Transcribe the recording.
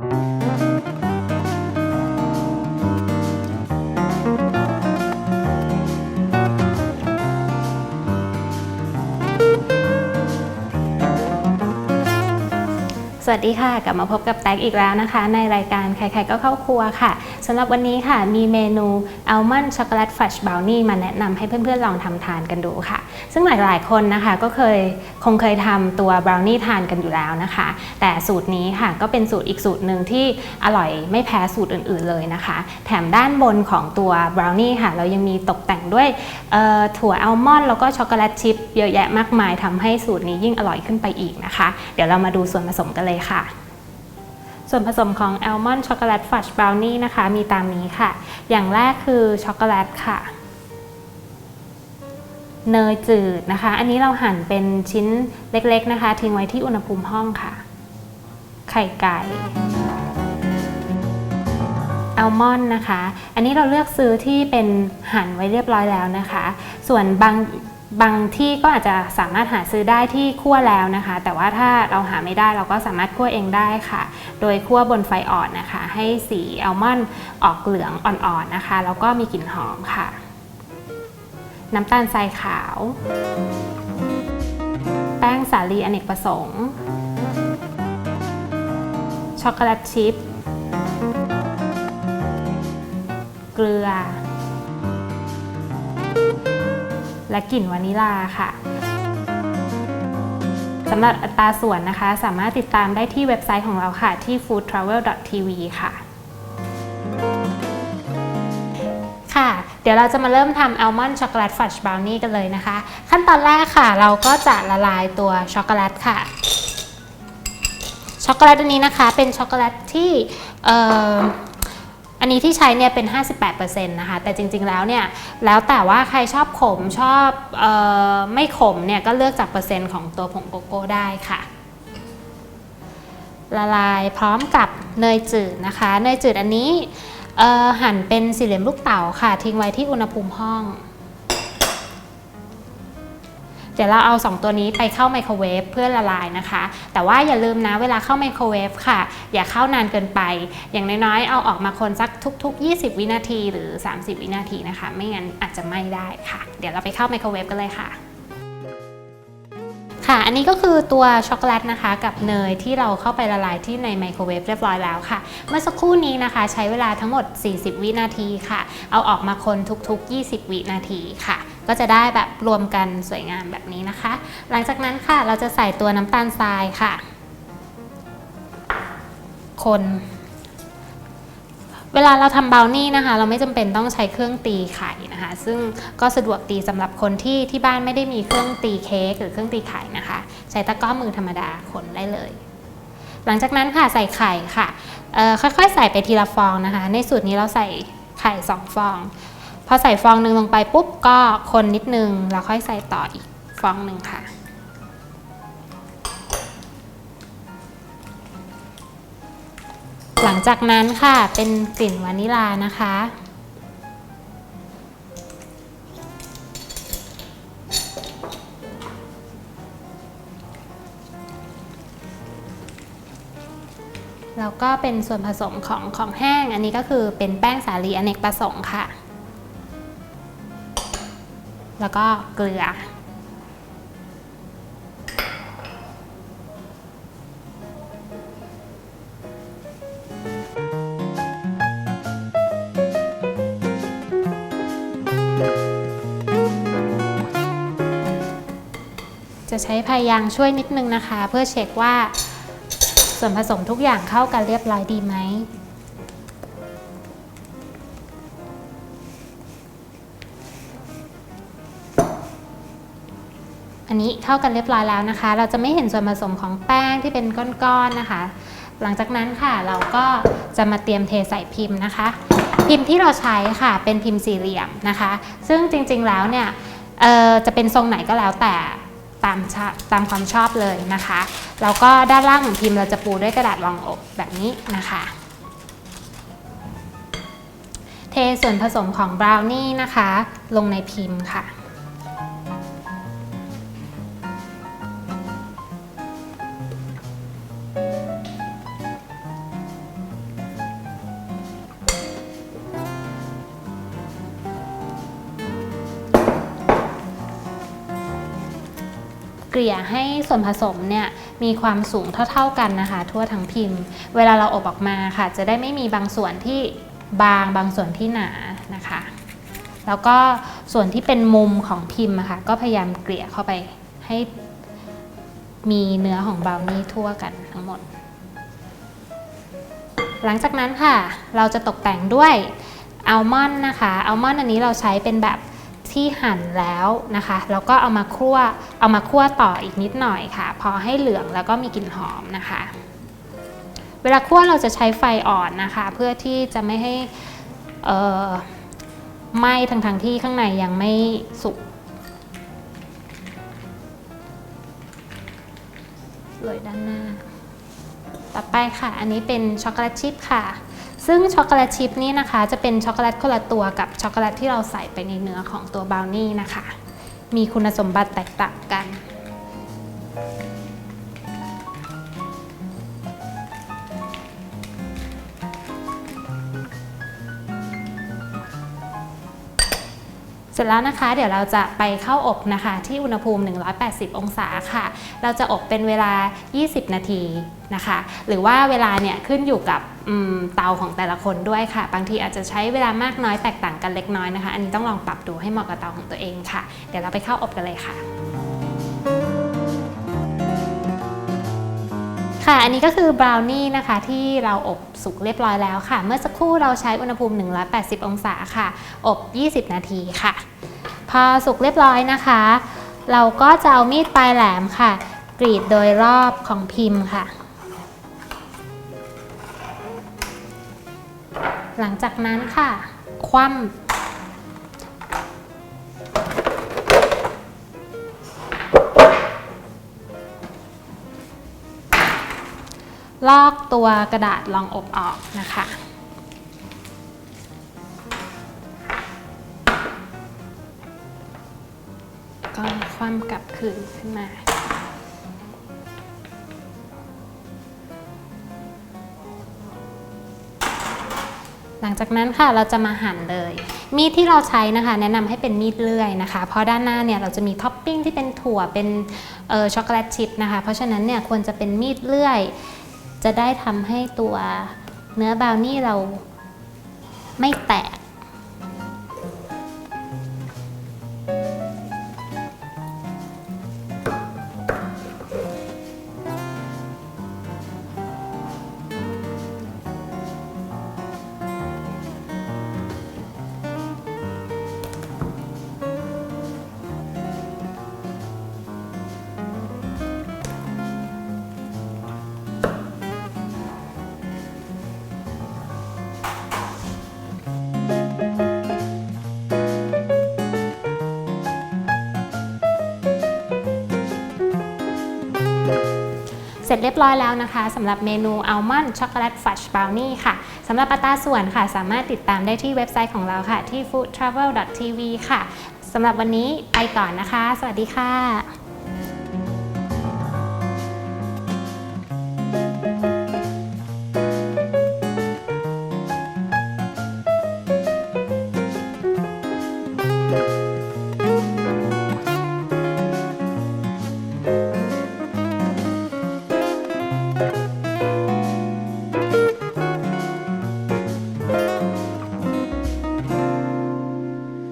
Thank you. สวัสดีค่ะ กลับมาพบกับแตกอีกแล้วนะคะ ในรายการใครๆก็เข้าครัวค่ะสำหรับวันนี้ค่ะ มีเมนูอัลมอนด์ช็อกโกแลตฟัชบราวนี่มาแนะนำให้เพื่อนๆลองทำทานกันดูค่ะ ซึ่งหลายๆคนนะคะก็เคยคงเคยทำตัวบราวนี่ทานกันอยู่แล้วนะคะ แต่สูตรนี้ค่ะก็เป็นสูตรอีกสูตรหนึ่งที่อร่อยไม่แพ้สูตรอื่นๆเลยนะคะ แถมด้านบนของตัวบราวนี่ค่ะ เรายังมีตกแต่งด้วยถั่วอัลมอนด์แล้วก็ช็อกโกแลตชิพเยอะแยะมากมายทำให้สูตรนี้ยิ่งอร่อยขึ้นไปอีกนะคะ เดี๋ยวเรามาดูส่วนผสมกันเลยค่ะ ส่วนผสมของ Almond Chocolate Fudge Brownie นะคะ มีตามนี้ค่ะ อย่างแรกคือช็อกโกแลตค่ะ เนยจืดนะคะ อันนี้เราหั่นเป็นชิ้นเล็กๆนะคะ ทิ้งไว้ที่อุณหภูมิห้องค่ะ ไข่ไก่อัลมอนด์นะคะ อันนี้เราเลือกซื้อที่เป็นหั่นไว้เรียบร้อยแล้วนะคะ ส่วนบาง บางที่ก็อาจจะสามารถหาซื้อได้ที่คั่วแล้วนะคะ แต่ว่าถ้าเราหาไม่ได้เราก็สามารถคั่วเองได้ค่ะ โดยคั่วบนไฟอ่อนนะคะ ให้สีอัลมอนด์ออกเหลืองอ่อนๆนะคะ แล้วก็มีกลิ่นหอมค่ะ น้ำตาลทรายขาว แป้งสาลีอเนกประสงค์ ช็อกโกแลตชิพเกลือ และกลิ่นวานิลาค่ะสำหรับอัตราส่วนนะคะ สามารถติดตามได้ที่เว็บไซต์ของเราค่ะ ที่ foodtravel.tv ค่ะ ค่ะ เดี๋ยวเราจะมาเริ่มทำ almond chocolate fudge brownie กันเลยนะคะ ขั้นตอนแรกค่ะ เราก็จะละลายตัวช็อกโกแลตค่ะ ช็อกโกแลตอันนี้นะคะ เป็นช็อกโกแลตที่เนนี้ที่ใช้เนี่ยเป็น 58%นะคะ แต่จริงๆแล้วเนี่ย แล้วแต่ว่าใครชอบขมชอบเออไม่ขมเนี่ย ก็เลือกจากเปอร์เซ็นต์ของตัวผงโกโก้ได้ค่ะ ละลายพร้อมกับเนยจืดนะคะ เนยจืดอันนี้หั่นเป็นสี่เหลี่ยมลูกเต๋าค่ะ ทิ้งไว้ที่อุณหภูมิห้อง เดี๋ยวเราเอา 2 ตัวนี้ไปเข้าไมโครเวฟเพื่อละลายนะคะ แต่ว่าอย่าลืมนะเวลาเข้าไมโครเวฟค่ะ อย่าเข้านานเกินไป อย่างน้อยๆ เอาออกมาคนสักทุก ๆ 20 วินาทีหรือ 30 วินาทีนะคะ ไม่งั้นอาจจะไหม้ได้ค่ะ เดี๋ยวเราไปเข้าไมโครเวฟกันเลยค่ะค่ะ อันนี้ก็คือตัวช็อกโกแลตนะคะ กับเนยที่เราเข้าไปละลายที่ในไมโครเวฟเรียบร้อยแล้วค่ะ เมื่อสักครู่นี้นะคะ ใช้เวลาทั้งหมด 40 วินาทีค่ะ เอาออกมาคนทุกๆ 20 วินาทีค่ะ ก็จะได้แบบรวมกันสวยงามแบบนี้นะคะ หลังจากนั้นค่ะเราจะใส่ตัวน้ำตาลทรายค่ะ คนเวลาเราทำเบราวนี่นะคะ เราไม่จำเป็นต้องใช้เครื่องตีไข่นะคะ ซึ่งก็สะดวกดีสำหรับคนที่ที่บ้านไม่ได้มีเครื่องตีเค้กหรือเครื่องตีไข่นะคะ ใช้ตะกร้อมือธรรมดาคนได้เลย หลังจากนั้นค่ะใส่ไข่ค่ะค่อยๆ ใส่ไปทีละฟองนะคะ ในสูตรนี้เราใส่ไข่สองฟอง พอใส่ฟองหนึ่งลงไปปุ๊บก็คนนิดนึงแล้วค่อยใส่ต่ออีกฟองหนึ่งค่ะ หลังจากนั้นค่ะเป็นกลิ่นวานิลานะคะแล้วก็เป็นส่วนผสมของของแห้ง อันนี้ก็คือเป็นแป้งสาลีอเนกประสงค์ค่ะ แล้วก็เกลือ จะใช้พายางช่วยนิดนึงนะคะ เพื่อเช็คว่าส่วนผสมทุกอย่างเข้ากันเรียบร้อยดีไหม อันนี้เข้ากันเรียบร้อยแล้วนะคะ เราจะไม่เห็นส่วนผสมของแป้งที่เป็นก้อนๆนะคะ หลังจากนั้นค่ะเราก็จะมาเตรียมเทใส่พิมพ์นะคะ พิมพ์ที่เราใช้ค่ะเป็นพิมพ์สี่เหลี่ยมนะคะ ซึ่งจริงๆแล้วเนี่ยจะเป็นทรงไหนก็แล้วแต่ตามตามความชอบเลยนะคะแล้วก็ด้านล่างของพิมพ์เราจะปูด้วยกระดาษรองอบแบบนี้นะคะ เทส่วนผสมของบราวนี่นะคะ ลงในพิมพ์ค่ะ กลี่ยให้ส่วนผสมเนี่ยมีความสูงเท่า ๆกันนะคะ ทั่วทั้งพิมพ์ เวลาเราอบออกมาค่ะ จะได้ไม่มีบางส่วนที่บางบางส่วนที่หนานะคะ แล้วก็ส่วนที่เป็นมุมของพิมพ์อะค่ะก็พยายามเกลี่ยเข้าไปให้มีเนื้อของบราวนี่ทั่วกันทั้งหมด หลังจากนั้นค่ะ เราจะตกแต่งด้วยอัลมอนด์นะคะอัลมอนด์อันนี้เราใช้เป็นแบบ ที่หั่นแล้วนะคะแล้วก็เอามาคั่วเอามาคั่วต่ออีกนิดหน่อยค่ะ พอให้เหลืองแล้วก็มีกลิ่นหอมนะคะ เวลาคั่วเราจะใช้ไฟอ่อนนะคะ เพื่อที่จะไม่ให้ไหม้ทั้งทงที่ข้างในยังไม่สุกเลยด้านหน้า ต่อไปค่ะ อันนี้เป็นช็อกโกแลตชิพค่ะ ซึ่งช็อกโกแลตชิพนี่นะคะ จะเป็นช็อกโกแลตคนละตัวกับช็อกโกแลตที่เราใส่ไปในเนื้อของตัวบราวนี่นะคะ มีคุณสมบัติแตกต่างกันเสร็จแล้วนะคะเดี๋ยวเราจะไปเข้าอบนะคะ ที่อุณหภูมิ 180 องศาค่ะ เราจะอบเป็นเวลา 20 นาทีนะคะ หรือว่าเวลาเนี่ยขึ้นอยู่กับ เตาของแต่ละคนด้วยค่ะ บางทีอาจจะใช้เวลามากน้อยแตกต่างกันเล็กน้อยนะคะ อันนี้ต้องลองปรับดูให้เหมาะกับเตาของตัวเองค่ะ เดี๋ยวเราไปเข้าอบกันเลยค่ะค่ะ อันนี้ก็คือบราวนี่นะคะที่เราอบสุกเรียบร้อยแล้วค่ะ เมื่อสักครู่เราใช้อุณหภูมิ 180 องศาค่ะ อบ 20 นาทีค่ะ พอสุกเรียบร้อยนะคะ เราก็จะเอามีดปลายแหลมค่ะ กรีดโดยรอบของพิมพ์ค่ะ หลังจากนั้นค่ะ คว่ำลอกตัวกระดาษรองอบออกนะคะ ก็คว่ำกลับคืนขึ้นมา ลังจากนั้นค่ะเราจะมาหั่นเลย มีดที่เราใช้นะคะ แนะนำให้เป็นมีดเลื่อยนะคะ เพราะด้านหน้าเนี่ยเราจะมีท็อปปิ้งที่เป็นถั่วเป็นออช็อกโกแลตชิพนะคะ เพราะฉะนั้นเนี่ยควรจะเป็นมีดเลื่อย จะได้ทำให้ตัวเนื้อบราวนี่เราไม่แตก ร็จเรียบร้อยแล้วนะคะสำหรับเมนูอัลมอนด์ช็อกโกแลตฟัชบราวนี่ค่ะสำหรับอัตราส่วนค่ะ สามารถติดตามได้ที่เว็บไซต์ของเราค่ะ ที่ foodtravel.tv ค่ะสำหรับวันนี้ไปก่อนนะคะ สวัสดีค่ะ